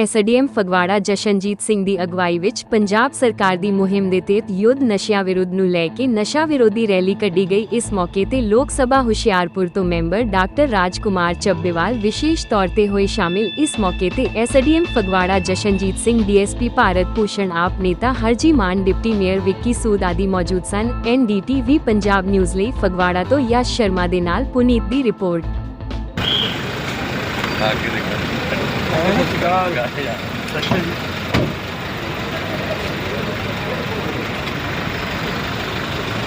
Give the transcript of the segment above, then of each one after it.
SDM Phagwara Jashanjit Singh ਦੀ ਅਗਵਾਈ ਵਿੱਚ ਪੰਜਾਬ ਸਰਕਾਰ ਦੀ ਮੁਹਿੰਮ ਦੇ ਤਹਿਤ ਯੁੱਧ ਨਸ਼ਿਆਂ ਵਿਰੁੱਧ ਨੂੰ ਲੈ ਕੇ ਨਸ਼ਾ ਵਿਰੋਧੀ ਰੈਲੀ ਕੱਢੀ ਗਈ। ਇਸ ਮੌਕੇ ਤੇ ਲੋਕ ਸਭਾ ਹੁਸ਼ਿਆਰਪੁਰ ਤੋਂ ਮੈਂਬਰ ਡਾਕਟਰ ਰਾਜਕੁਮਾਰ ਚੱਬੇਵਾਲ ਵਿਸ਼ੇਸ਼ ਤੌਰ ਤੇ ਹੋਏ ਸ਼ਾਮਿਲ। ਇਸ ਮੌਕੇ ਤੇ ਐਸਡੀਐਮ ਫਗਵਾੜਾ ਜਸ਼ਨਜੀਤ ਸਿੰਘ, ਡੀਐਸਪੀ ਭਾਰਤ ਭੂਸ਼ਣ ਆਪ ਨੇਤਾ ਹਰਜੀ ਮਾਨ, ਡਿਪਟੀ ਮੇਅਰ ਵਿੱਕੀ ਸੂਦ ਆਦਿ ਮੌਜੂਦ ਸਨ। ਐਨਡੀਟੀਵੀ ਪੰਜਾਬ ਨਿਊਜ਼ ਲਈ ਫਗਵਾੜਾ ਤੋਂ ਯਸ਼ ਸ਼ਰਮਾ ਦੇ ਨਾਲ ਪੁਨੀਤ ਦੀ ਰਿਪੋਰਟ। ਆਕੇ ਦੇਖੋ। ਕਰਾਂਗਾ ਯਾਰ ਅੱਛਾ ਜੀ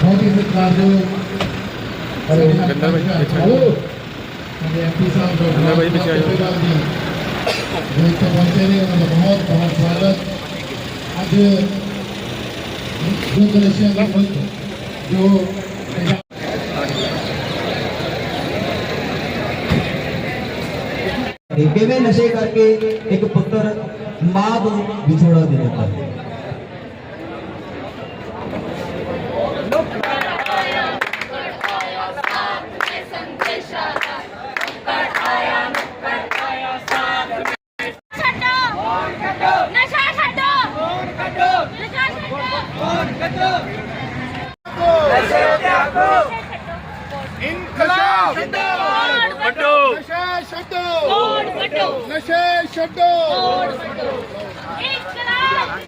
ਬਹੁਤ ਹੀ ਸਤਿਕਾਰਯੋਗ ਅਰੇ ਗੰਦਾ ਭਾਈ ਅੱਛਾ ਜੀ ਐਮਪੀ ਸਾਹਿਬ ਦਾ ਗੰਦਾ ਭਾਈ ਪਿੱਛੇ ਆਓ ਜੀ ਇੱਥੇ ਪਹੁੰਚੇ ਨੇ ਉਹਨਾਂ ਦਾ ਬਹੁਤ ਬਹੁਤ ਸਵਾਗਤ ਅੱਜ ਜੋ ਕਲੇਸ਼ੀਆਂ ਦਾ ਜੋ ਕਿਵੇਂ ਨਸ਼ੇ ਕਰਕੇ ਇੱਕ ਪੁੱਤਰ ਮਾਂ ਤੋਂ ਵਿਛੋੜਾ ਦੇ ਦਿੱਤਾ ਹੈ ਛੱਡੋ ਫੋਨ ਕੱਢੋ ਨਸ਼ਾ ਛੱਡੋ ਫੋਨ ਕੱਢੋ ਨਸ਼ਾ ਛੱਡੋ ਫੋਨ ਕੱਢੋ ਨਸ਼ੇ ਤਿਆਗੋ ਇਨਕਲਾਬ ਫੋਨ ਕੱਢੋ ਨਸ਼ਾ ਛੱਡੋ ਕੱਢੋ ਨਸ਼ੇ ਛੱਡੋ। ਇਨਕਲਾਬ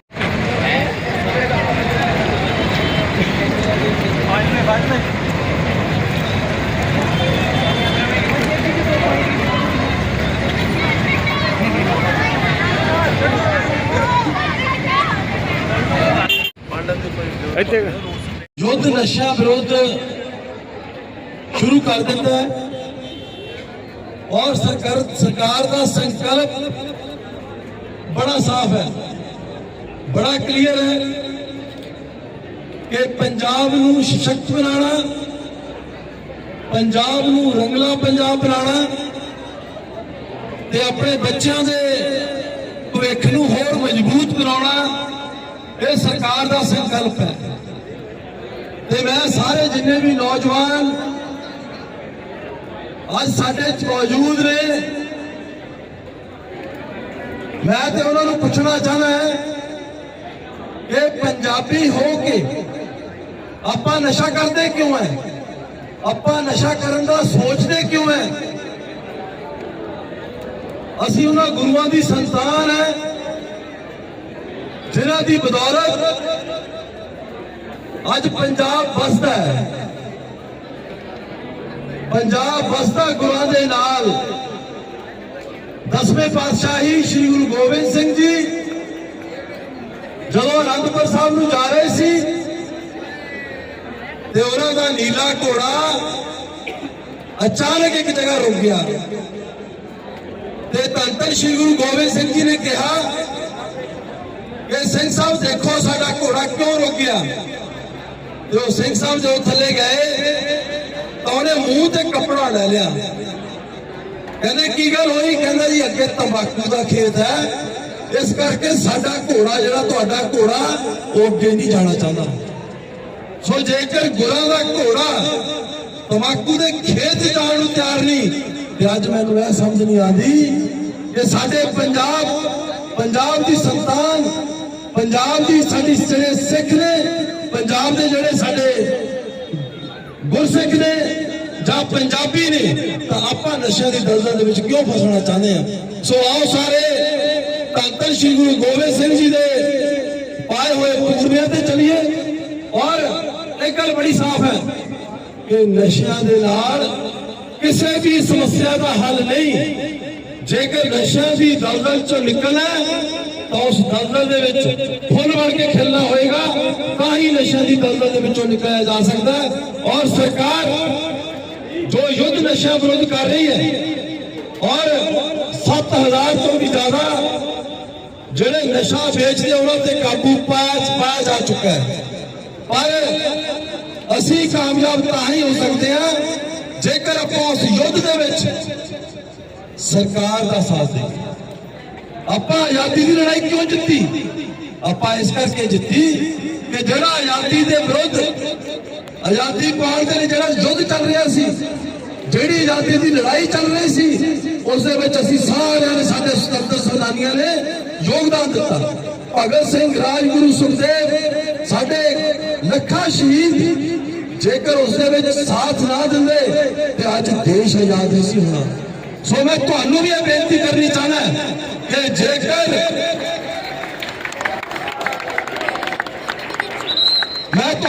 ਯੁੱਧ ਨਸ਼ਾ ਵਿਰੁੱਧ ਸ਼ੁਰੂ ਕਰ ਦਿੱਤਾ ਹੈ। ਔਰ ਸਰਕਾਰ ਸਰਕਾਰ ਦਾ ਸੰਕਲਪ ਬੜਾ ਸਾਫ਼ ਹੈ। ਬੜਾ ਕਲੀਅਰ ਹੈ ਕਿ ਪੰਜਾਬ ਨੂੰ ਸਸ਼ਕਤ ਬਣਾਉਣਾ, ਪੰਜਾਬ ਨੂੰ ਰੰਗਲਾ ਪੰਜਾਬ ਬਣਾਉਣਾ ਤੇ ਆਪਣੇ ਬੱਚਿਆਂ ਦੇ ਭਵਿੱਖ ਨੂੰ ਹੋਰ ਮਜ਼ਬੂਤ ਬਣਾਉਣਾ, ਇਹ ਸਰਕਾਰ ਦਾ ਸੰਕਲਪ ਹੈ। ਤੇ ਮੈਂ ਸਾਰੇ ਜਿੰਨੇ ਵੀ ਨੌਜਵਾਨ ਅੱਜ ਸਾਡੇ ਚ ਮੌਜੂਦ ਨੇ। ਮੈਂ ਤੇ ਉਹਨਾਂ ਨੂੰ ਪੁੱਛਣਾ ਚਾਹੁੰਦਾ ਹਾਂ ਕਿ ਪੰਜਾਬੀ ਹੋ ਕੇ ਆਪਾਂ ਨਸ਼ਾ ਕਰਦੇ ਕਿਉਂ ਹੈ? ਆਪਾਂ ਨਸ਼ਾ ਕਰਨ ਦਾ ਸੋਚਦੇ ਕਿਉਂ ਹੈ? ਅਸੀਂ ਉਹਨਾਂ ਗੁਰੂਆਂ ਦੀ ਸੰਤਾਨ ਹੈ, ਜਿਨ੍ਹਾਂ ਦੀ ਬਦੌਲਤ ਅੱਜ ਪੰਜਾਬ ਵਸਦਾ ਹੈ। ਪੰਜਾਬ ਵਸਦਾ ਗੁਰਾਂ ਦੇ ਨਾਲ। ਦਸਵੇਂ ਪਾਤਸ਼ਾਹੀ ਸ੍ਰੀ ਗੁਰੂ ਗੋਬਿੰਦ ਸਿੰਘ ਜੀ, ਜਦੋਂ ਅਨੰਦਪੁਰ ਸਾਹਿਬ ਨੂੰ ਜਾ ਰਹੇ ਸੀ, ਤੇ ਉਹਨਾਂ ਦਾ ਨੀਲਾ ਘੋੜਾ ਅਚਾਨਕ ਇੱਕ ਜਗ੍ਹਾ ਰੁਕ ਗਿਆ। ਤੇ ਧੰਨ ਸ੍ਰੀ ਗੁਰੂ ਗੋਬਿੰਦ ਸਿੰਘ ਜੀ ਨੇ ਕਿਹਾ ਕਿ, ਸਿੰਘ ਸਾਹਿਬ, ਦੇਖੋ ਸਾਡਾ ਘੋੜਾ ਕਿਉਂ ਰੁਕ ਗਿਆ? ਤੇ ਉਹ ਸਿੰਘ ਸਾਹਿਬ ਜਦੋਂ ਥੱਲੇ ਗਏ ਤਾਂ ਉਹਨੇ ਮੂੰਹ ਤੇ ਕੱਪੜਾ ਲੈ ਲਿਆ ਕਹਿੰਦੇ ਕੀ ਗੱਲ ਹੋਈ ਕਹਿੰਦਾ ਜੀ ਅੱਗੇ ਤੰਬਾਕੂ ਦਾ ਖੇਤ ਹੈ ਇਸ ਕਰਕੇ ਸਾਡਾ ਘੋੜਾ ਜਿਹੜਾ ਤੁਹਾਡਾ ਘੋੜਾ ਉਹ ਅੱਗੇ ਨਹੀਂ ਜਾਣਾ ਚਾਹੁੰਦਾ ਸੋ ਜੇਕਰ ਗੁਰਾਂ ਦਾ ਘੋੜਾ ਤੰਬਾਕੂ ਦੇ ਖੇਤ 'ਚ ਜਾਣ ਨੂੰ ਤਿਆਰ ਨਹੀਂ ਤੇ ਅੱਜ ਮੈਨੂੰ ਇਹ ਸਮਝ ਨਹੀਂ ਆਉਂਦੀ ਕਿ ਸਾਡੇ ਪੰਜਾਬ ਪੰਜਾਬ ਦੀ ਸੰਤਾਨ ਪੰਜਾਬ ਦੀ ਸਾਡੀ ਜਿਹੜੇ ਸਿੱਖ ਨੇ ਪੰਜਾਬ ਜਿਹੜੇ ਸਾਡੇ ਗੁਰਸਿੱਖ ਨੇ ਜਾਂ ਪੰਜਾਬੀ ਨੇ, ਤਾਂ ਆਪਾਂ ਨਸ਼ਿਆਂ ਦੀ ਦਲਦਲ ਦੇ ਵਿੱਚ ਕਿਉਂ ਫਸਣਾ ਚਾਹੁੰਦੇ ਆ ਸੋ ਆਓ ਸਾਰੇ, ਧੰਨ ਸ੍ਰੀ ਗੁਰੂ ਗੋਬਿੰਦ ਸਿੰਘ ਜੀ ਦੇ ਪਾਏ ਹੋਏ ਪੂਰਬਿਆਂ ਤੇ ਚਲੀਏ। ਔਰ ਇੱਕ ਗੱਲ ਬੜੀ ਸਾਫ਼ ਹੈ ਕਿ ਨਸ਼ਿਆਂ ਦੇ ਨਾਲ ਕਿਸੇ ਵੀ ਸਮੱਸਿਆ ਦਾ ਹੱਲ ਨਹੀਂ। ਜੇਕਰ ਨਸ਼ਿਆਂ ਦੀ ਦਲਦਲ ਚੋਂ ਨਿਕਲਣਾ ਤਾਂ ਉਸ ਦਲਦਲ ਦੇ ਵਿੱਚ ਫੁੱਲ ਵੜ ਕੇ ਖਿਲਣਾ ਹੋਏਗਾ। ਨਸ਼ਿਆਂ ਦੀ ਦਲਦਲ ਦੇ ਵਿੱਚੋਂ ਨਿਕਲਿਆ ਜਾ ਸਕਦਾ ਹੈ। ਔਰ ਸਰਕਾਰ ਜੋ ਯੁੱਧ ਨਸ਼ਿਆਂ ਵਿਰੁੱਧ ਕਰ ਰਹੀ ਹੈ ਔਰ 7000 ਤੋਂ ਵੀ ਜ਼ਿਆਦਾ ਜਿਹੜੇ ਨਸ਼ਾ ਵੇਚਦੇ ਉਹਨਾਂ ਤੇ ਕਾਬੂ ਪਾਇਆ ਪਾਇਆ ਜਾ ਚੁੱਕਾ ਹੈ। ਪਰ ਅਸੀਂ ਕਾਮਯਾਬ ਤਾਂ ਹੀ ਹੋ ਸਕਦੇ ਹਾਂ ਜੇਕਰ ਆਪਾਂ ਉਸ ਯੁੱਧ ਦੇ ਵਿੱਚ ਸਰਕਾਰ ਦਾ ਸਾਥ ਦੇਈਏ। ਆਪਾਂ ਆਜ਼ਾਦੀ ਦੀ ਲੜਾਈ ਕਿਉਂ ਜਿੱਤੀ? ਆਪਾਂ ਇਸ ਕਰਕੇ ਜਿੱਤੀ ਕਿ ਜਿਹੜਾ ਆਜ਼ਾਦੀ ਦੇ ਵਿਰੁੱਧ, ਆਜ਼ਾਦੀ ਪਾਉਣ ਦੇ ਲਈ ਜਿਹੜਾ ਯੁੱਧ ਚੱਲ ਰਿਹਾ ਸੀ, ਜਿਹੜੀ ਆਜ਼ਾਦੀ ਦੀ ਲੜਾਈ ਚੱਲ ਰਹੀ ਸੀ, ਉਸ ਦੇ ਵਿੱਚ ਅਸੀਂ ਸਾਰਿਆਂ ਨੇ ਸਾਡੇ ਸੁਤੰਤਰ ਸੈਨਾਨੀਆਂ ਨੇ ਯੋਗਦਾਨ ਦਿੱਤਾ। ਭਗਤ ਸਿੰਘ ਰਾਜਗੁਰੂ ਸੁਖਦੇਵ ਸਾਡੇ ਲੱਖਾਂ ਸ਼ਹੀਦ, ਜੇਕਰ ਉਸ ਦੇ ਵਿੱਚ ਸਾਥ ਨਾ ਦਿੰਦੇ, ਤੇ ਅੱਜ ਦੇਸ਼ ਆਜ਼ਾਦ ਨਹੀਂ ਸੀ ਹੋਣਾ। ਸੋ ਮੈਂ ਤੁਹਾਨੂੰ ਵੀ ਇਹ ਬੇਨਤੀ ਕਰਨੀ ਚਾਹਨਾ ਕਿ ਜੇਕਰ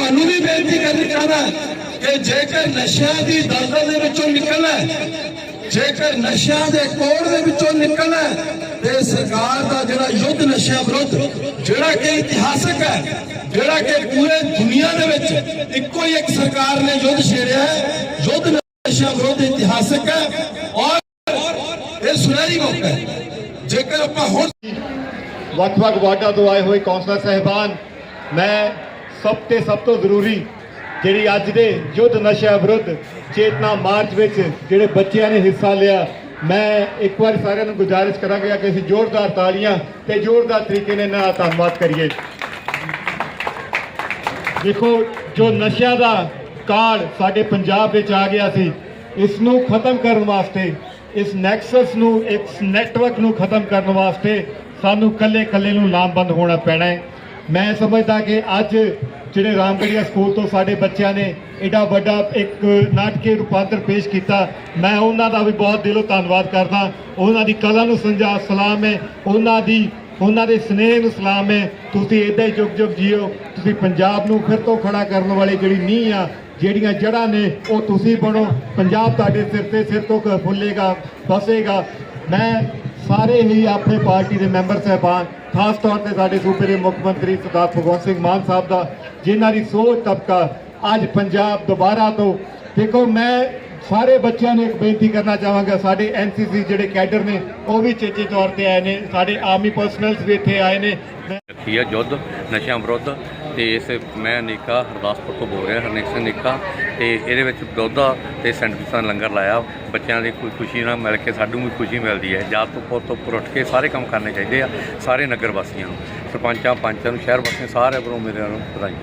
ਮੈਂ ਤੁਹਾਨੂੰ ਵੀ ਬੇਨਤੀ ਕਰਨੀ ਚਾਹਨਾ ਕਿ ਜੇਕਰ ਨਸ਼ਿਆਂ ਦੀ ਦਲਦਲ ਦੇ ਵਿੱਚੋਂ ਨਿਕਲਣਾ ਹੈ, ਜੇਕਰ ਨਸ਼ਿਆਂ ਦੇ ਕੋੜ ਦੇ ਵਿੱਚੋਂ ਨਿਕਲਣਾ ਹੈ, ਤੇ ਸਰਕਾਰ ਦਾ ਜਿਹੜਾ ਯੁੱਧ ਨਸ਼ਿਆਂ ਵਿਰੁੱਧ ਜਿਹੜਾ ਕਿ ਇਤਿਹਾਸਕ ਹੈ ਜਿਹੜਾ ਕਿ ਪੂਰੇ ਦੁਨੀਆ ਦੇ ਵਿੱਚ ਇੱਕੋ ਹੀ ਇੱਕ ਸਰਕਾਰ ਨੇ ਯੁੱਧ ਛੇੜਿਆ ਹੈ ਯੁੱਧ ਨਸ਼ਿਆਂ ਵਿਰੁੱਧ ਇਤਿਹਾਸਕ ਹੈ ਔਰ ਇਹ ਸੁਨਹਿਰੀ ਮੌਕਾ ਹੈ। ਜੇਕਰ ਆਪਾਂ ਹੁਣ ਵੱਖ-ਵੱਖ ਵਾਰਡਾਂ ਤੋਂ ਆਏ ਹੋਏ ਕੌਂਸਲਰ ਸਹਿਬਾਨ ਮੈਂ ਸਭ ਤੇ ਸਭ ਤੋਂ ਜ਼ਰੂਰੀ ਜਿਹੜੀ ਅੱਜ ਦੇ ਯੁੱਧ ਨਸ਼ਾ ਵਿਰੁੱਧ ਚੇਤਨਾ ਮਾਰਚ ਵਿੱਚ ਜਿਹੜੇ ਬੱਚਿਆਂ ਨੇ ਹਿੱਸਾ ਲਿਆ, ਮੈਂ ਇੱਕ ਵਾਰ ਸਾਰਿਆਂ ਨੂੰ ਗੁਜ਼ਾਰਿਸ਼ ਕਰਾਂਗਾ ਕਿ ਅਸੀਂ ਜ਼ੋਰਦਾਰ ਤਾਲੀਆਂ ਤੇ ਜ਼ੋਰਦਾਰ ਤਰੀਕੇ ਨਾਲ ਇਹਨਾਂ ਦਾ ਧੰਨਵਾਦ ਕਰੀਏ। ਦੇਖੋ, ਜੋ ਨਸ਼ਿਆਂ ਦਾ ਕਾਲ ਸਾਡੇ ਪੰਜਾਬ ਵਿੱਚ ਆ ਗਿਆ ਸੀ, ਇਸ ਨੂੰ ਖਤਮ ਕਰਨ ਵਾਸਤੇ, ਇਸ ਨੈਕਸਸ ਨੂੰ, ਇਸ ਨੈਟਵਰਕ ਨੂੰ ਖਤਮ ਕਰਨ ਵਾਸਤੇ ਸਾਨੂੰ ਕੱਲੇ ਕੱਲੇ ਨੂੰ ਲਾਮਬੰਦ ਹੋਣਾ ਪੈਣਾ ਹੈ। ਮੈਂ ਸਮਝਦਾ ਕਿ ਅੱਜ ਜਿਹੜੇ ਰਾਮਗੜੀਆ ਸਕੂਲ ਤੋਂ ਸਾਡੇ ਬੱਚਿਆਂ ਨੇ ਐਡਾ ਵੱਡਾ ਇੱਕ ਨਾਟਕੀ ਰੂਪਾਂਤਰ ਪੇਸ਼ ਕੀਤਾ, ਮੈਂ ਉਹਨਾਂ ਦਾ ਵੀ ਬਹੁਤ ਦਿਲੋਂ ਧੰਨਵਾਦ ਕਰਦਾ। ਉਹਨਾਂ ਦੀ ਕਲਾ ਨੂੰ ਸੰਜਾ, ਸਲਾਮ ਹੈ। ਉਹਨਾਂ ਦੀ, ਉਹਨਾਂ ਦੇ ਸਨੇਹ ਨੂੰ ਸਲਾਮ ਹੈ। ਤੁਸੀਂ ਇਦਾਂ ਹੀ ਜੁਗ ਜੁਗ ਜੀਓ। ਤੁਸੀਂ ਪੰਜਾਬ ਨੂੰ ਫਿਰ ਤੋਂ ਖੜਾ ਕਰਨ ਵਾਲੀ ਜਿਹੜੀ ਨੀਂਹ ਆ, ਜਿਹੜੀਆਂ ਜੜ੍ਹਾਂ ਨੇ, ਉਹ ਤੁਸੀਂ ਬਣੋ। ਪੰਜਾਬ ਤੁਹਾਡੇ ਸਿਰ ਤੇ ਸਿਰ ਤੋਂ ਫੁੱਲੇਗਾ ਬਸੇਗਾ ਮੈਂ ਸਾਰੇ ਹੀ ਆਪਣੇ ਪਾਰਟੀ ਦੇ ਮੈਂਬਰ ਸਹਿਬਾਨ, ਖਾਸ ਤੌਰ ਤੇ ਸਾਡੇ ਸੂਬੇ ਦੇ ਮੁੱਖ ਮੰਤਰੀ ਸਰਦਾਰ ਭਗਵੰਤ ਸਿੰਘ ਮਾਨ ਸਾਹਿਬ ਦਾ, ਜਿਨ੍ਹਾਂ ਦੀ ਸੋਚ ਤਬਕਾ ਅੱਜ ਪੰਜਾਬ ਦੁਬਾਰਾ ਤੋਂ। ਦੇਖੋ, ਮੈਂ ਸਾਰੇ ਬੱਚਿਆਂ ਨੂੰ ਇੱਕ ਬੇਨਤੀ ਕਰਨਾ ਚਾਹਾਂਗਾ, ਸਾਡੇ ਐਨਸੀਸੀ ਜਿਹੜੇ ਕੈਡਰ ਨੇ, ਉਹ ਵੀ ਚੇਚੇ ਤੌਰ ਤੇ ਆਏ ਨੇ, ਸਾਡੇ ਆਰਮੀ ਪਰਸਨਲਸ ਵੀ ਇੱਥੇ ਆਏ ਨੇ। ਰੱਖੀ ਹੈ ਯੁੱਧ ਨਸ਼ਿਆਂ ਵਿਰੁੱਧ। ਤੇ ਇਸ ਮੈਂ ਅਨੇਕਾ ਹਰਦਾਸਪੁਰ ਤੋਂ ਬੋਲ ਰਿਹਾ, ਹਰਨੇਕ ਸਿੰਘ ਨਿੱਕਾ ਤੇ ਇਹਦੇ ਵਿੱਚ ਦੋਧਾ ਤੇ ਸੈਂਡਵਿਚ ਦਾ ਲੰਗਰ ਲਾਇਆ। ਬੱਚਿਆਂ ਦੀ ਕੋਈ ਖੁਸ਼ੀ ਨਾਲ ਮਿਲ ਕੇ ਸਾਨੂੰ ਵੀ ਖੁਸ਼ੀ ਮਿਲਦੀ ਹੈ। ਜਾਤ ਤੋਂ ਪੁੱਤ ਤੋਂ ਉੱਪਰ ਉੱਠ ਕੇ ਸਾਰੇ ਕੰਮ ਕਰਨੇ ਚਾਹੀਦੇ ਆ, ਸਾਰੇ ਨਗਰ ਵਾਸੀਆਂ ਨੂੰ। ਸਰਪੰਚਾਂ, ਪੰਚਾਂ ਨੂੰ, ਸ਼ਹਿਰ ਵਾਸੀਆਂ ਸਾਰਿਆਂ ਵੱਲੋਂ ਮੇਰੇ ਨੂੰ ਵਧਾਈ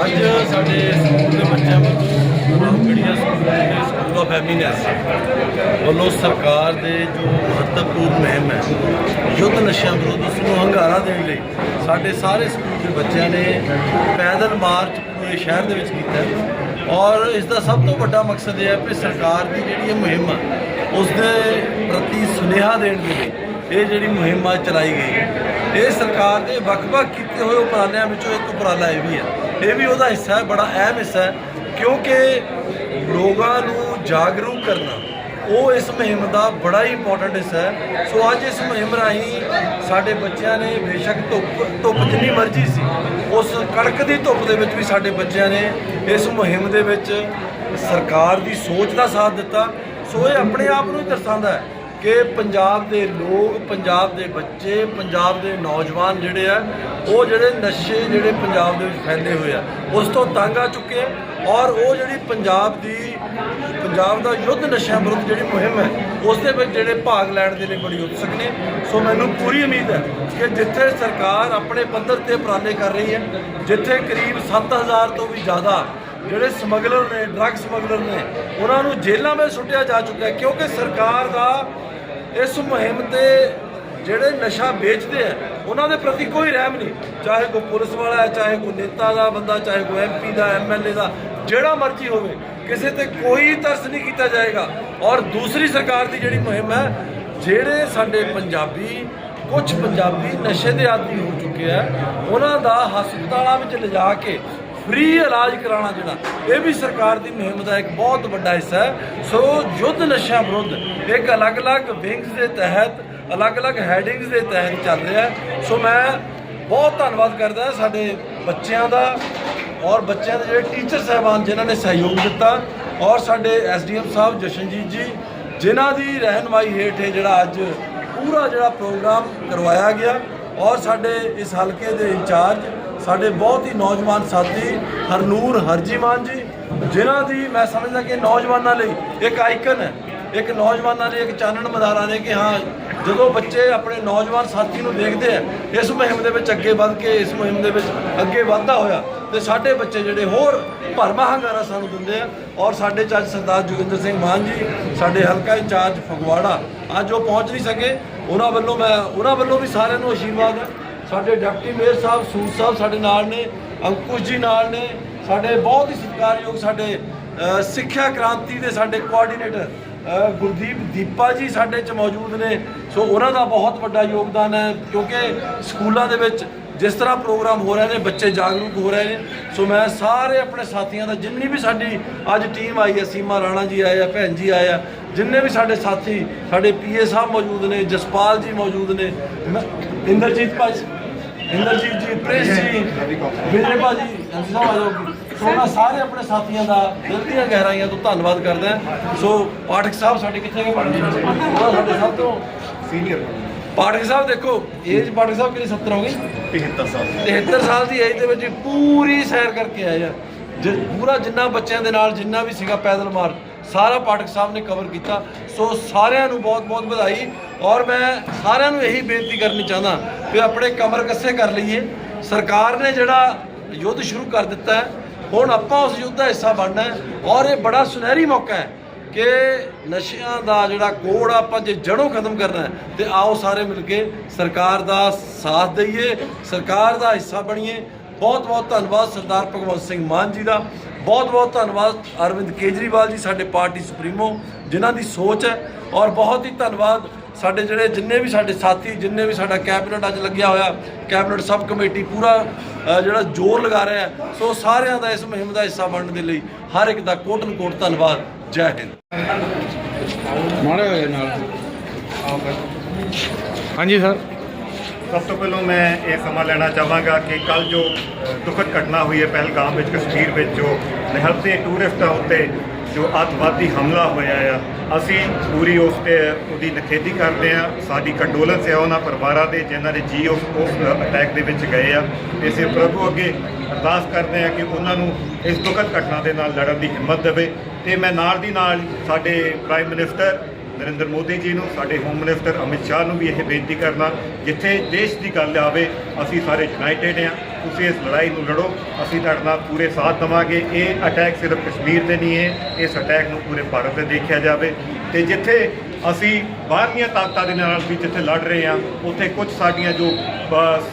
ਅੱਜ ਸਾਡੇ ਸਕੂਲ ਦੇ ਬੱਚਿਆਂ ਵੱਲੋਂ ਰਾਮਗੜੀਆ ਸਕੂਲ ਦੇ ਸਕੂਲ ਆਫ ਐਮੀਨੈਂਸ ਵੱਲੋਂ ਸਰਕਾਰ ਦੇ ਜੋ ਮਹੱਤਵਪੂਰਨ ਮੁਹਿੰਮ ਹੈ, ਯੁੱਧ ਨਸ਼ਿਆਂ ਵਿਰੁੱਧ ਉਸ ਨੂੰ ਹੰਗਾਰਾ ਦੇਣ ਲਈ ਸਾਡੇ ਸਾਰੇ ਸਕੂਲ ਦੇ ਬੱਚਿਆਂ ਨੇ ਪੈਦਲ ਮਾਰਚ ਪੂਰੇ ਸ਼ਹਿਰ ਦੇ ਵਿੱਚ ਕੀਤਾ ਔਰ ਇਸ ਦਾ ਸਭ ਤੋਂ ਵੱਡਾ ਮਕਸਦ ਇਹ ਹੈ ਕਿ ਸਰਕਾਰ ਦੀ ਜਿਹੜੀ ਇਹ ਮੁਹਿੰਮ ਹੈ ਉਸ ਦੇ ਪ੍ਰਤੀ ਸੁਨੇਹਾ ਦੇਣ ਦੇ ਲਈ ਇਹ ਜਿਹੜੀ ਮੁਹਿੰਮ ਆ ਚਲਾਈ ਗਈ ਹੈ। ਇਹ ਸਰਕਾਰ ਦੇ ਵੱਖ-ਵੱਖ ਕੀਤੇ ਹੋਏ ਉਪਰਾਲਿਆਂ ਵਿੱਚੋਂ ਇੱਕ ਉਪਰਾਲਾ ਇਹ ਵੀ ਹੈ। ਇਹ ਵੀ ਉਹਦਾ ਹਿੱਸਾ ਹੈ, ਬੜਾ ਅਹਿਮ ਹਿੱਸਾ ਹੈ, ਕਿਉਂਕਿ ਲੋਕਾਂ ਨੂੰ ਜਾਗਰੂਕ ਕਰਨਾ ਉਹ ਇਸ ਮੁਹਿੰਮ ਦਾ ਬੜਾ ਹੀ ਇੰਪੋਰਟੈਂਟ ਹਿੱਸਾ ਹੈ। ਸੋ ਅੱਜ ਇਸ ਮੁਹਿੰਮ ਰਾਹੀਂ ਸਾਡੇ ਬੱਚਿਆਂ ਨੇ ਬੇਸ਼ੱਕ ਧੁੱਪ ਧੁੱਪ ਜਿੰਨੀ ਮਰਜ਼ੀ ਸੀ, ਉਸ ਕੜਕਦੀ ਧੁੱਪ ਦੇ ਵਿੱਚ ਵੀ ਸਾਡੇ ਬੱਚਿਆਂ ਨੇ ਇਸ ਮੁਹਿੰਮ ਦੇ ਵਿੱਚ ਸਰਕਾਰ ਦੀ ਸੋਚ ਦਾ ਸਾਥ ਦਿੱਤਾ। ਸੋ ਇਹ ਆਪਣੇ ਆਪ ਨੂੰ ਹੀ ਦਰਸਾਉਂਦਾ ਹੈ ਕਿ ਪੰਜਾਬ ਦੇ ਲੋਕ, ਪੰਜਾਬ ਦੇ ਬੱਚੇ, ਪੰਜਾਬ ਦੇ ਨੌਜਵਾਨ ਜਿਹੜੇ ਆ, ਉਹ ਜਿਹੜੇ ਨਸ਼ੇ ਜਿਹੜੇ ਪੰਜਾਬ ਦੇ ਵਿੱਚ ਫੈਲੇ ਹੋਏ ਆ, ਉਸ ਤੋਂ ਤੰਗ ਆ ਚੁੱਕੇ ਆ ਔਰ ਉਹ ਜਿਹੜੀ ਪੰਜਾਬ ਦੀ, ਪੰਜਾਬ ਦਾ ਯੁੱਧ ਨਸ਼ਿਆਂ ਵਿਰੁੱਧ ਜਿਹੜੀ ਮੁਹਿੰਮ ਹੈ, ਉਸ ਦੇ ਵਿੱਚ ਜਿਹੜੇ ਭਾਗ ਲੈਣ ਦੇ ਲਈ ਬੜੀ ਉਤਸੁਕ ਨੇ। ਸੋ ਮੈਨੂੰ ਪੂਰੀ ਉਮੀਦ ਹੈ ਕਿ ਜਿੱਥੇ ਸਰਕਾਰ ਆਪਣੇ ਪੱਧਰ ਤੇ ਉਪਰਾਲੇ ਕਰ ਰਹੀ ਹੈ, ਜਿੱਥੇ ਕਰੀਬ 7000 ਤੋਂ ਵੀ ਜ਼ਿਆਦਾ ਜਿਹੜੇ ਸਮਗਲਰ ਨੇ ਡਰੱਗ ਸਮਗਲਰ ਨੇ, ਉਹਨਾਂ ਨੂੰ ਜੇਲ੍ਹਾਂ ਵਿੱਚ ਸੁੱਟਿਆ ਜਾ ਚੁੱਕਾ ਕਿਉਂਕਿ ਸਰਕਾਰ ਦਾ ਇਸ ਮੁਹਿੰਮ ਤੇ ਜਿਹੜੇ ਨਸ਼ਾ ਵੇਚਦੇ ਆ, ਉਹਨਾਂ ਦੇ ਪ੍ਰਤੀ ਕੋਈ ਰਹਿਮ ਨਹੀਂ। ਚਾਹੇ ਕੋਈ ਪੁਲਿਸ ਵਾਲਾ ਹੈ, ਚਾਹੇ ਕੋਈ ਨੇਤਾ ਦਾ ਬੰਦਾ, ਚਾਹੇ ਕੋਈ ਐਮਪੀ ਦਾ ਐਮਐਲਏ ਦਾ, ਜਿਹੜਾ ਮਰਜ਼ੀ ਹੋਵੇ, ਕਿਸੇ ਤੇ ਕੋਈ ਤਰਸ ਨਹੀਂ ਕੀਤਾ ਜਾਏਗਾ। ਔਰ ਦੂਸਰੀ ਸਰਕਾਰ ਦੀ ਜਿਹੜੀ ਮੁਹਿੰਮ ਹੈ, ਜਿਹੜੇ ਸਾਡੇ ਪੰਜਾਬੀ ਕੁਝ ਪੰਜਾਬੀ ਨਸ਼ੇ ਦੇ ਆਦੀ ਹੋ ਚੁੱਕੇ ਆ, ਉਹਨਾਂ ਦਾ ਹਸਪਤਾਲਾਂ ਵਿੱਚ ਲਿਜਾ ਕੇ ਫ੍ਰੀ ਇਲਾਜ ਕਰਾਉਣਾ ਜਿਹੜਾ, ਇਹ ਵੀ ਸਰਕਾਰ ਦੀ ਮੁਹਿੰਮ ਦਾ ਇੱਕ ਬਹੁਤ ਵੱਡਾ ਹਿੱਸਾ ਹੈ। ਸੋ ਯੁੱਧ ਨਸ਼ਾ ਵਿਰੁੱਧ ਇੱਕ ਅਲੱਗ-ਅਲੱਗ ਵਿੰਗਸ ਦੇ ਤਹਿਤ, ਅਲੱਗ-ਅਲੱਗ ਹੈਡਿੰਗਸ ਦੇ ਤਹਿਤ ਚੱਲ ਰਿਹਾ ਹੈ। ਸੋ ਮੈਂ ਬਹੁਤ ਧੰਨਵਾਦ ਕਰਦਾ ਸਾਡੇ ਬੱਚਿਆਂ ਦਾ ਔਰ ਬੱਚਿਆਂ ਦੇ ਜਿਹੜੇ ਟੀਚਰ ਸਾਹਿਬਾਨ ਜਿਨ੍ਹਾਂ ਨੇ ਸਹਿਯੋਗ ਦਿੱਤਾ ਔਰ ਸਾਡੇ ਐਸਡੀਐਮ ਸਾਹਿਬ ਜਸ਼ਨਜੀਤ ਜੀ, ਜਿਨ੍ਹਾਂ ਦੀ ਰਹਿਨਮਾਈ ਹੇਠ ਇਹ ਜਿਹੜਾ ਅੱਜ ਪੂਰਾ ਜਿਹੜਾ ਪ੍ਰੋਗਰਾਮ ਕਰਵਾਇਆ ਗਿਆ ਔਰ ਸਾਡੇ ਇਸ ਹਲਕੇ ਦੇ ਇੰਚਾਰਜ ਸਾਡੇ ਬਹੁਤ ਹੀ ਨੌਜਵਾਨ ਸਾਥੀ ਹਰਨੂਰ ਹਰਜੀਮਾਨ ਜੀ, ਜਿਨ੍ਹਾਂ ਦੀ ਮੈਂ ਸਮਝਦਾ ਕਿ ਨੌਜਵਾਨਾਂ ਲਈ ਇੱਕ ਆਈਕਨ ਹੈ, ਇੱਕ ਨੌਜਵਾਨਾਂ ਲਈ ਇੱਕ ਚਾਨਣ ਮਦਾਰਾ ਨੇ ਕਿ ਹਾਂ, ਜਦੋਂ ਬੱਚੇ ਆਪਣੇ ਨੌਜਵਾਨ ਸਾਥੀ ਨੂੰ ਦੇਖਦੇ ਆ, ਇਸ ਮੁਹਿੰਮ ਦੇ ਵਿੱਚ ਅੱਗੇ ਵੱਧ ਕੇ, ਇਸ ਮੁਹਿੰਮ ਦੇ ਵਿੱਚ ਅੱਗੇ ਵਧਦਾ ਹੋਇਆ, ਤੇ ਸਾਡੇ ਬੱਚੇ ਜਿਹੜੇ ਹੋਰ ਭਰਮਾ ਹੰਗਾਰਾ ਸਾਨੂੰ ਦਿੰਦੇ ਆ, ਔਰ ਸਾਡੇ ਚੱਜ ਸਰਦਾਰ ਜੋਗਿੰਦਰ ਸਿੰਘ ਮਾਨ ਜੀ, ਸਾਡੇ ਹਲਕਾ ਇੰਚਾਰਜ ਫਗਵਾੜਾ, ਅੱਜ ਉਹ ਪਹੁੰਚ ਨਹੀਂ ਸਕੇ, ਉਹਨਾਂ ਵੱਲੋਂ ਮੈਂ, ਉਹਨਾਂ ਵੱਲੋਂ ਵੀ ਸਾਰਿਆਂ ਨੂੰ ਆਸ਼ੀਰਵਾਦ ਸਾਡੇ ਡਿਪਟੀ ਮੇਅਰ ਸਾਹਿਬ ਸੂਦ ਸਾਹਿਬ ਸਾਡੇ ਨਾਲ ਨੇ, ਅੰਕੁਸ਼ ਜੀ ਨਾਲ ਨੇ, ਸਾਡੇ ਬਹੁਤ ਹੀ ਸਤਿਕਾਰਯੋਗ ਸਾਡੇ ਸਿੱਖਿਆ ਕ੍ਰਾਂਤੀ ਦੇ ਸਾਡੇ ਕੋਆਰਡੀਨੇਟਰ ਗੁਰਦੀਪ ਦੀਪਾ ਜੀ ਸਾਡੇ ਚ ਮੌਜੂਦ ਨੇ। ਸੋ ਉਹਨਾਂ ਦਾ ਬਹੁਤ ਵੱਡਾ ਯੋਗਦਾਨ ਹੈ, ਕਿਉਂਕਿ ਸਕੂਲਾਂ ਦੇ ਵਿੱਚ ਜਿਸ ਤਰ੍ਹਾਂ ਪ੍ਰੋਗਰਾਮ ਹੋ ਰਹੇ ਨੇ, ਬੱਚੇ ਜਾਗਰੂਕ ਹੋ ਰਹੇ ਨੇ। ਸੋ ਮੈਂ ਸਾਰੇ ਆਪਣੇ ਸਾਥੀਆਂ ਦਾ, ਜਿੰਨੀ ਵੀ ਸਾਡੀ ਅੱਜ ਟੀਮ ਆਈ ਹੈ, ਸੀਮਾ ਰਾਣਾ ਜੀ ਆਏ ਆ, ਭੈਣ ਜੀ ਆਏ ਆ, ਜਿੰਨੇ ਵੀ ਸਾਡੇ ਸਾਥੀ, ਸਾਡੇ ਪੀਏ ਸਾਹਿਬ ਮੌਜੂਦ ਨੇ, ਜਸਪਾਲ ਜੀ ਮੌਜੂਦ ਨੇ ਇੰਦਰਜੀਤ ਭਾਜੀ ਇੰਦਰਜੀਤ ਜੀ ਪ੍ਰਿੰਸ ਜੀ ਵਿਜੇ ਭਾਜੀ ਐਮਸੀ ਸਾਹਿਬ ਆ ਜਾਓ ਸੋ ਮੈਂ ਸਾਰੇ ਆਪਣੇ ਸਾਥੀਆਂ ਦਾ ਦਿਲ ਦੀਆਂ ਗਹਿਰਾਈਆਂ ਤੋਂ ਧੰਨਵਾਦ ਕਰਦਾ। ਸੋ ਪਾਠਕ ਸਾਹਿਬ ਸਾਡੇ ਕਿੱਥੇ ਗਏ ਪਾਠਕ ਜੀ ਉਹ ਸਾਡੇ ਸਭ ਤੋਂ ਸੀਨੀਅਰ ਪਾਠਕ ਸਾਹਿਬ ਦੇਖੋ ਏਜ ਪਾਠਕ ਸਾਹਿਬ ਕਿੰਨੀ 70 ਹੋ ਗਈ? 73 ਸਾਲ। 73 ਸਾਲ ਦੀ ਏਜ ਦੇ ਵਿੱਚ ਪੂਰੀ ਸੈਰ ਕਰਕੇ ਆਏ ਆ। ਜ- ਪੂਰਾ ਜਿੰਨਾ ਬੱਚਿਆਂ ਦੇ ਨਾਲ ਜਿੰਨਾ ਵੀ ਸੀਗਾ ਪੈਦਲ ਮਾਰਚ ਸਾਰਾ ਪਾਠਕ ਸਾਹਿਬ ਨੇ ਕਵਰ ਕੀਤਾ। ਸੋ ਸਾਰਿਆਂ ਨੂੰ ਬਹੁਤ ਬਹੁਤ ਵਧਾਈ ਔਰ ਮੈਂ ਸਾਰਿਆਂ ਨੂੰ ਇਹੀ ਬੇਨਤੀ ਕਰਨੀ ਚਾਹੁੰਦਾ ਕਿ ਆਪਣੇ ਕਮਰ ਕੱਸੇ ਕਰ ਲਈਏ। ਸਰਕਾਰ ਨੇ ਜਿਹੜਾ ਯੁੱਧ ਸ਼ੁਰੂ ਕਰ ਦਿੱਤਾ ਹੈ, ਹੁਣ ਆਪਾਂ ਉਸ ਯੁੱਧ ਦਾ ਹਿੱਸਾ ਬਣਨਾ ਹੈ ਔਰ ਇਹ ਬੜਾ ਸੁਨਹਿਰੀ ਮੌਕਾ ਹੈ ਕਿ ਨਸ਼ਿਆਂ ਦਾ ਜਿਹੜਾ ਕੋੜ ਆਪਾਂ ਜੇ ਜੜੋਂ ਖਤਮ ਕਰਨਾ ਹੈ, ਤੇ ਆਓ ਸਾਰੇ ਮਿਲ ਕੇ ਸਰਕਾਰ ਦਾ ਸਾਥ ਦਈਏ, ਸਰਕਾਰ ਦਾ ਹਿੱਸਾ ਬਣੀਏ। ਬਹੁਤ ਬਹੁਤ ਧੰਨਵਾਦ ਸਰਦਾਰ ਭਗਵੰਤ ਸਿੰਘ ਮਾਨ ਜੀ ਦਾ। ਬਹੁਤ ਬਹੁਤ ਧੰਨਵਾਦ ਅਰਵਿੰਦ ਕੇਜਰੀਵਾਲ ਜੀ ਸਾਡੇ ਪਾਰਟੀ ਸੁਪਰੀਮੋ, ਜਿਨ੍ਹਾਂ ਦੀ ਸੋਚ ਹੈ। ਔਰ ਬਹੁਤ ਹੀ ਧੰਨਵਾਦ ਸਾਡੇ ਜਿਹੜੇ ਜਿੰਨੇ ਵੀ ਸਾਡੇ ਸਾਥੀ, ਜਿੰਨੇ ਵੀ ਸਾਡਾ ਕੈਬਨਿਟ ਅੱਜ ਲੱਗਿਆ ਹੋਇਆ। ਕੈਬਨਿਟ ਸਬ ਕਮੇਟੀ ਪੂਰਾ ਜਿਹੜਾ ਜ਼ੋਰ ਲਗਾ ਰਿਹਾ ਹੈ। ਸੋ ਸਾਰਿਆਂ ਦਾ ਇਸ ਮੁਹਿੰਮ ਦਾ ਹਿੱਸਾ ਬਣਨ ਦੇ ਲਈ ਹਰ ਇੱਕ ਦਾ ਕੋਟਨ ਕੋਟ ਧੰਨਵਾਦ। ਜੈ ਹਿੰਦ। ਹਾਂਜੀ, ਸਰ। ਸਭ ਤੋਂ ਪਹਿਲਾਂ ਮੈਂ ਇਹ ਸਮਾਂ ਲੈਣਾ ਚਾਹਾਂਗਾ ਕਿ ਕੱਲ ਜੋ ਅ, ਦੁਖਦ ਘਟਨਾ ਹੋਈ ਹੈ ਪਹਿਲਗਾਮ ਵਿੱਚ ਕਸ਼ਮੀਰ ਵਿੱਚ ਜੋ ਨਿਹੱਥੇ ਟੂਰਿਸਟਾਂ ਉੱਤੇ ਜੋ ਅੱਤਵਾਦੀ ਹਮਲਾ ਹੋਇਆ ਆ ਅਸੀਂ ਪੂਰੀ ਉਸ ਤੇ ਉਹਦੀ ਨਿਖੇਧੀ ਕਰਦੇ ਆ ਸਾਡੀ ਕੰਡੋਲੈਂਸ ਹੈ ਉਹਨਾਂ ਪਰਿਵਾਰਾਂ ਦੇ ਜਿਨ੍ਹਾਂ ਦੇ ਜੀ ਉਸ ਉਸ ਅਟੈਕ ਦੇ ਵਿੱਚ ਗਏ ਆ। ਇਸੇ ਪ੍ਰਭੂ ਅੱਗੇ ਅਰਦਾਸ ਕਰਦੇ ਆ ਕਿ ਉਹਨਾਂ ਨੂੰ ਇਸ ਦੁਖਦ ਘਟਨਾ ਦੇ ਨਾਲ ਲੜਨ ਦੀ ਹਿੰਮਤ ਦੇਵੇ। ਤੇ ਮੈਂ ਨਾਲ ਦੀ ਨਾਲ ਸਾਡੇ ਪ੍ਰਾਈਮ ਮਿਨਿਸਟਰ ਨਰਿੰਦਰ ਮੋਦੀ ਜੀ ਨੂੰ, ਸਾਡੇ ਹੋਮ ਮਿਨਿਸਟਰ ਅਮਿਤ ਸ਼ਾਹ ਨੂੰ ਵੀ ਇਹ ਬੇਨਤੀ ਕਰਨਾ, ਜਿੱਥੇ ਦੇਸ਼ ਦੀ ਗੱਲ ਆਵੇ, ਅਸੀਂ ਸਾਰੇ ਯੂਨਾਈਟਿਡ ਹਾਂ, ਤੁਸੀਂ ਇਸ ਲੜਾਈ ਨੂੰ ਲੜੋ, ਅਸੀਂ ਤੁਹਾਡੇ ਨਾਲ ਪੂਰੇ ਸਾਥ ਦੇਵਾਂਗੇ। ਇਹ ਅਟੈਕ ਸਿਰਫ ਕਸ਼ਮੀਰ ਤੇ ਨਹੀਂ ਹੈ, ਇਸ ਅਟੈਕ ਨੂੰ ਪੂਰੇ ਭਾਰਤ ਤੇ ਦੇਖਿਆ ਜਾਵੇ। ਤੇ ਜਿੱਥੇ ਅਸੀਂ ਬਾਹਰਲੀਆਂ ਤਾਕਤਾਂ ਦੇ ਨਾਲ ਵੀ ਜਿੱਥੇ ਲੜ ਰਹੇ ਹਾਂ, ਉੱਥੇ ਕੁਝ ਸਾਡੀਆਂ ਜੋ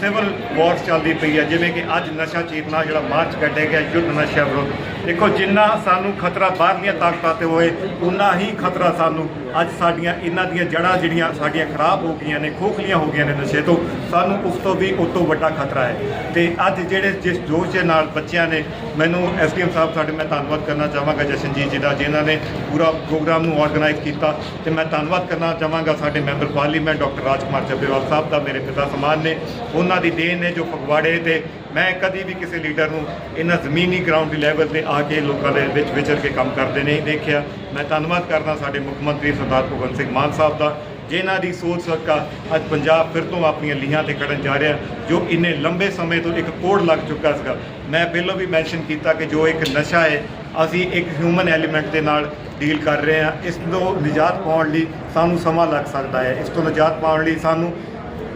ਸਿਵਲ ਵਾਰਸ ਚੱਲਦੀ ਪਈ ਹੈ ਜਿਵੇਂ ਕਿ ਅੱਜ ਨਸ਼ਾ ਚੇਤਨਾ ਜਿਹੜਾ ਮਾਰਚ ਕੱਢਿਆ ਗਿਆ, ਯੁੱਧ ਨਸ਼ਾ ਵਿਰੁੱਧ ਦੇਖੋ, ਜਿੰਨਾ ਸਾਨੂੰ ਖਤਰਾ ਬਾਹਰਲੀਆਂ ਤਾਕਤਾਂ ਤੇ ਹੋਏ, ਉਨਾ ਹੀ ਖਤਰਾ ਸਾਨੂੰ ਅੱਜ ਸਾਡੀਆਂ ਇਹਨਾਂ ਦੀਆਂ ਜੜ੍ਹਾਂ ਜਿਹੜੀਆਂ ਸਾਡੀਆਂ ਖਰਾਬ ਹੋ ਗਈਆਂ ਨੇ, ਖੋਖਲੀਆਂ ਹੋ ਗਈਆਂ ਨੇ ਨਸ਼ੇ ਤੋਂ, ਸਾਨੂੰ ਉਸ ਤੋਂ ਵੀ ਉਸ ਤੋਂ ਵੱਡਾ ਖਤਰਾ ਹੈ। ਤੇ ਅੱਜ ਜਿਹੜੇ ਜਿਸ ਜੋਸ਼ ਦੇ ਨਾਲ ਬੱਚਿਆਂ ਨੇ ਮੈਨੂੰ ਐਸਡੀਐਮ ਸਾਹਿਬ ਸਾਡੇ, ਮੈਂ ਧੰਨਵਾਦ ਕਰਨਾ ਚਾਹਾਂਗਾ ਜਸ਼ਨਜੀਤ ਜੀ ਦਾ, ਜਿਨ੍ਹਾਂ ਨੇ ਪੂਰਾ ਪ੍ਰੋਗਰਾਮ ਨੂੰ ਆਰਗੇਨਾਈਜ਼ ਕੀਤਾ। ਤੇ ਮੈਂ ਧੰਨਵਾਦ ਕਰਨਾ ਚਾਹਾਂਗਾ ਸਾਡੇ member parliament doctor Rajkumar Chabbewal Sahib ਦਾ, ਮੇਰੇ ਪਿਤਾ ਸਮਾਨ ਨੇ, ਉਹਨਾਂ ਦੀ ਦੇਣ ਨੇ ਜੋ ਫਗਵਾੜੇ ਤੇ ਮੈਂ ਕਦੀ ਵੀ ਕਿਸੇ ਲੀਡਰ ਨੂੰ ਇਹਨਾਂ ਜ਼ਮੀਨੀ ਗਰਾਊਂਡ ਦੀ ਲੈਵਲ ਤੇ ਆ ਕੇ ਲੋਕਾਂ ਦੇ ਵਿੱਚ ਵਿਚਰ ਕੇ ਕੰਮ ਕਰਦੇ ਨਹੀਂ ਦੇਖਿਆ। ਮੈਂ ਧੰਨਵਾਦ ਕਰਦਾ ਸਾਡੇ ਮੁੱਖ ਮੰਤਰੀ ਸਰਦਾਰ ਭਗਵੰਤ ਸਿੰਘ ਮਾਨ ਸਾਹਿਬ ਦਾ, ਜਿਨ੍ਹਾਂ ਦੀ ਸੋਚ ਸਦਕਾ ਅੱਜ ਪੰਜਾਬ ਫਿਰ ਤੋਂ ਆਪਣੀਆਂ ਲੀਹਾਂ ਤੇ ਖੜਨ ਜਾ ਰਿਹਾ, ਜੋ ਇੰਨੇ ਲੰਬੇ ਸਮੇਂ ਤੋਂ ਇੱਕ ਕੋੜ ਲੱਗ ਚੁੱਕਾ ਸੀਗਾ। ਮੈਂ ਪਹਿਲਾਂ ਵੀ ਮੈਂਸ਼ਨ ਕੀਤਾ ਕਿ ਜੋ ਇੱਕ ਨਸ਼ਾ ਹੈ, ਅਸੀਂ ਇੱਕ ਹਿਊਮਨ ਐਲੀਮੈਂਟ ਦੇ ਨਾਲ ਡੀਲ ਕਰ ਰਹੇ ਹਾਂ। ਇਸ ਤੋਂ ਨਿਜਾਤ ਪਾਉਣ ਲਈ ਸਾਨੂੰ ਸਮਾਂ ਲੱਗ ਸਕਦਾ ਹੈ। ਇਸ ਤੋਂ ਨਿਜਾਤ ਪਾਉਣ ਲਈ ਸਾਨੂੰ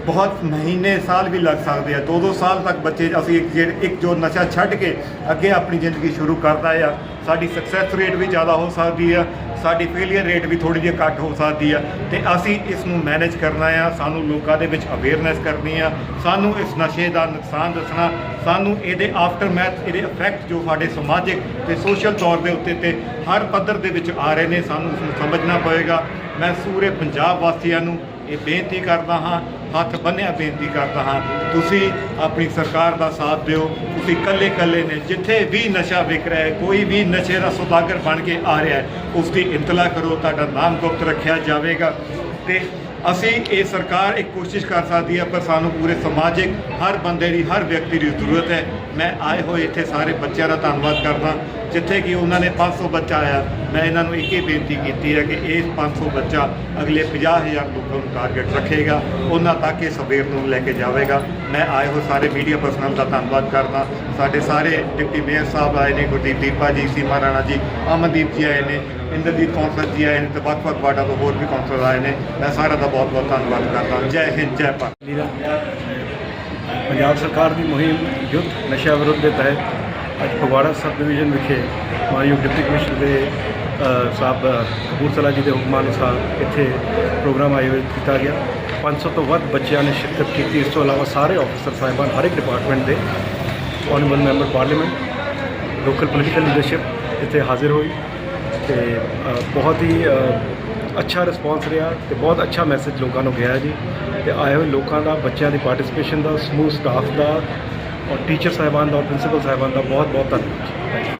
ਬਹੁਤ ਮਹੀਨੇ, ਸਾਲ ਵੀ ਲੱਗ ਸਕਦੇ ਆ। ਦੋ ਦੋ ਸਾਲ ਤੱਕ ਬੱਚੇ ਅਸੀਂ ਇੱਕ ਜਿਹੜੇ ਇੱਕ ਜੋ ਨਸ਼ਾ ਛੱਡ ਕੇ ਅੱਗੇ ਆਪਣੀ ਜ਼ਿੰਦਗੀ ਸ਼ੁਰੂ ਕਰਦਾ ਆ, ਸਾਡੀ ਸਕਸੈਸ ਰੇਟ ਵੀ ਜ਼ਿਆਦਾ ਹੋ ਸਕਦੀ ਆ, ਸਾਡੀ ਫੇਲਿਅਰ ਰੇਟ ਵੀ ਥੋੜੀ ਜਿਹੀ ਘੱਟ ਹੋ ਸਕਦੀ ਆ। ਤੇ ਅਸੀਂ ਇਸ ਨੂੰ ਮੈਨੇਜ ਕਰਨਾ ਆ, ਸਾਨੂੰ ਲੋਕਾਂ ਦੇ ਵਿੱਚ ਅਵੇਅਰਨੈਸ ਕਰਨੀ ਆ, ਸਾਨੂੰ ਇਸ ਨਸ਼ੇ ਦਾ ਨੁਕਸਾਨ ਦੱਸਣਾ, ਸਾਨੂੰ ਇਹਦੇ ਆਫਟਰ ਮੈਥ ਇਹਦੇ ਇਫੈਕਟ ਜੋ ਸਾਡੇ ਸਮਾਜਿਕ ਤੇ ਸੋਸ਼ਲ ਤੌਰ ਦੇ ਉੱਤੇ ਤੇ ਹਰ ਪੱਧਰ ਦੇ ਵਿੱਚ ਆ ਰਹੇ ਨੇ, ਸਾਨੂੰ ਉਸ ਨੂੰ ਸਮਝਣਾ ਪਵੇਗਾ ਮੈਂ ਸੂਰੇ ਪੰਜਾਬ ਵਾਸੀਆਂ ਨੂੰ ਇਹ ਬੇਨਤੀ ਕਰਦਾ ਹਾਂ, ਹੱਥ ਬੰਨਿਆ ਬੇਨਤੀ ਕਰਦਾ ਹਾਂ, ਤੁਸੀਂ ਆਪਣੀ ਸਰਕਾਰ ਦਾ ਸਾਥ ਦਿਓ, ਤੁਸੀਂ ਕੱਲੇ ਕੱਲੇ ਨੇ, ਜਿੱਥੇ ਵੀ ਨਸ਼ਾ ਵਿਕ ਰਿਹਾ ਹੈ, ਕੋਈ ਵੀ ਨਸ਼ੇ ਦਾ ਸੁਦਾਗਰ ਬਣ ਕੇ ਆ ਰਿਹਾ ਹੈ, ਉਸ ਦੀ ਇੰਤਲਾ ਕਰੋ, ਤੁਹਾਡਾ ਨਾਮ ਗੁਪਤ ਰੱਖਿਆ ਜਾਵੇਗਾ। ਤੇ ਅਸੀਂ ਇਹ ਸਰਕਾਰ ਇੱਕ ਕੋਸ਼ਿਸ਼ ਕਰ ਸਕਦੀ ਹੈ, ਪਰ ਸਾਨੂੰ ਪੂਰੇ ਸਮਾਜਿਕ, ਹਰ ਬੰਦੇ ਦੀ, ਹਰ ਵਿਅਕਤੀ ਦੀ ਜ਼ਰੂਰਤ ਹੈ। ਮੈਂ ਆਏ ਹੋਏ ਇੱਥੇ ਸਾਰੇ ਬੱਚਿਆਂ ਦਾ ਧੰਨਵਾਦ ਕਰਦਾ। ਜਿੱਥੇ ਕਿ ਉਹਨਾਂ ਨੇ 500 ਬੱਚਾ ਆਇਆ, ਮੈਂ ਇਹਨਾਂ ਨੂੰ ਇੱਕ ਹੀ ਬੇਨਤੀ ਕੀਤੀ ਹੈ ਕਿ ਇਹ 500 ਬੱਚਾ ਅਗਲੇ 50000 ਲੋਕਾਂ ਨੂੰ ਟਾਰਗੇਟ ਰੱਖੇਗਾ, ਉਹਨਾਂ ਤੱਕ ਇਹ ਸਵੇਰ ਨੂੰ ਲੈ ਕੇ ਜਾਵੇਗਾ। ਮੈਂ ਆਏ ਹੋਏ ਸਾਰੇ ਮੀਡੀਆ ਪਰਸਨਲ ਦਾ ਧੰਨਵਾਦ ਕਰਦਾ। ਸਾਡੇ ਸਾਰੇ ਡਿਪਟੀ ਮੇਅਰ ਸਾਹਿਬ ਆਏ ਨੇ, ਗੁਰਦੀਪ ਦੀਪਾ ਜੀ, ਸੀਮਾ ਰਾਣਾ ਜੀ, ਅਮਨਦੀਪ ਜੀ ਆਏ ਨੇ, ਇੰਦਰਜੀਤ ਕੌਂਸਲ ਜੀ ਆਏ ਨੇ ਤੇ ਵੱਖ-ਵੱਖ ਵਾਰਡਾਂ ਤੋਂ ਹੋਰ ਵੀ ਕੌਂਸਲਰ ਆਏ ਨੇ। ਮੈਂ ਸਾਰਿਆਂ ਦਾ ਬਹੁਤ-ਬਹੁਤ ਧੰਨਵਾਦ ਕਰਦਾ। ਜੈ ਹਿੰਦ, ਜੈ ਭਾਰਤ। ਪੰਜਾਬ ਸਰਕਾਰ ਦੀ ਮੁਹਿੰਮ ਯੁੱਧ ਨਸ਼ਾ ਵਿਰੁੱਧ ਦੇ ਤਹਿਤ ਅੱਜ ਫਗਵਾੜਾ ਸਬ ਡਿਵੀਜ਼ਨ ਵਿਖੇ ਮਾਨਯੋਗ ਡਿਪਟੀ ਕਮਿਸ਼ਨਰ ਦੇ ਸਾਹਿਬ ਅ, ਕਪੂਰਥਲਾ ਜੀ ਦੇ ਹੁਕਮਾਂ ਅਨੁਸਾਰ ਇੱਥੇ ਪ੍ਰੋਗਰਾਮ ਆਯੋਜਿਤ ਕੀਤਾ ਗਿਆ। 500 ਤੋਂ ਵੱਧ ਬੱਚਿਆਂ ਨੇ ਸ਼ਿਰਕਤ ਕੀਤੀ। ਇਸ ਤੋਂ ਇਲਾਵਾ ਸਾਰੇ ਆਫੀਸਰ ਸਾਹਿਬਾਨ ਹਰ ਇੱਕ ਡਿਪਾਰਟਮੈਂਟ ਦੇ honourable member parliament local political leadership ਇੱਥੇ ਹਾਜ਼ਰ ਹੋਈ ਤੇ ਬਹੁਤ ਹੀ ਅੱਛਾ ਰਿਸਪੌਂਸ ਰਿਹਾ ਤੇ ਬਹੁਤ ਅੱਛਾ ਮੈਸੇਜ ਲੋਕਾਂ ਨੂੰ ਗਿਆ ਜੀ। ਤੇ ਆਏ ਹੋਏ ਲੋਕਾਂ ਦਾ ਬੱਚਿਆਂ ਦੀ ਪਾਰਟਿਸਿਪੇਸ਼ਨ ਦਾ ਸਮੂਹ ਸਟਾਫ ਦਾ ਔਰ ਟੀਚਰ ਸਾਹਿਬਾਨ ਦਾ ਔਰ ਪ੍ਰਿੰਸੀਪਲ ਸਾਹਿਬਾਨ ਦਾ ਬਹੁਤ ਬਹੁਤ ਧੰਨਵਾਦ।